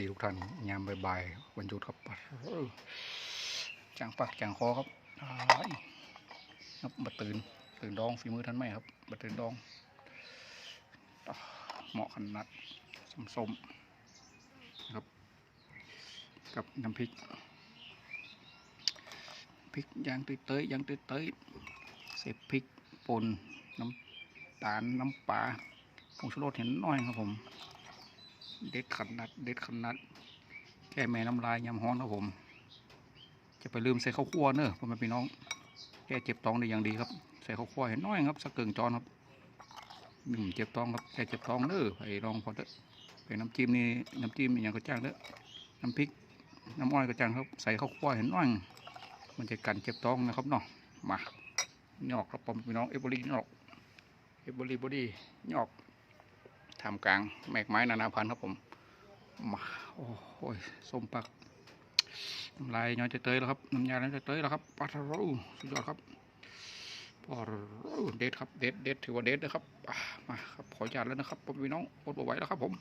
ซีทุกท่านยามบ่ายๆวันหยุดครับจางปากจางคอครับอ้ายครับบัตื่นตื่นดองฝีมือท่านแม่ครับบัตื่นดองเหมาะขนาดส้มๆนะครับ กับน้ำพริกพริกยางเตยๆยางเตยๆเสร็จพริกป่นน้ำตาลน้ำปลาผงชูรสเห็นน้อยครับผม เด็ดขนาดเด็ดขนาดแก้แม่น้ำลายยำฮ้อนครับผม จะไปลืมใส่ข้าวคั่วเนอะพ่อแม่พี่น้อง แก้เจ็บท้องได้อย่างดีครับ ใส่ข้าวคั่วเห็นน้อยครับสักเกิงจอนครับหนึ่งเจ็บท้องครับแก้เจ็บท้องเนอะไปลองพอเถอะเป็นน้ำจิ้มนี่น้ำจิ้มอย่างก็จ้างเนอะน้ำพริกน้ำอ้อยก็จ้างครับ ใส่ข้าวคั่วเห็นน้อยมันจะกันเจ็บท้องนะครับเนาะมาหยอกครับพ่อแม่พี่น้องเอเบอรี่หยอกเอเบอรี่บอดี้หยอก ทำกลางแมกไม้นานาพันธุ์ครับผมมาโอ้โหส้มปักน้ำลายย้อยจะเตยแล้วครับน้ำยาแล้วจะเตยแล้วครับปลาทรูสุดยอดครับปลาทรูเด็ดครับเด็ดเด็ดถือว่าเด็ดนะครับมาครับขออนุญาตแล้วนะครับผมพี่น้องอดบ่ไหวแล้วครับผม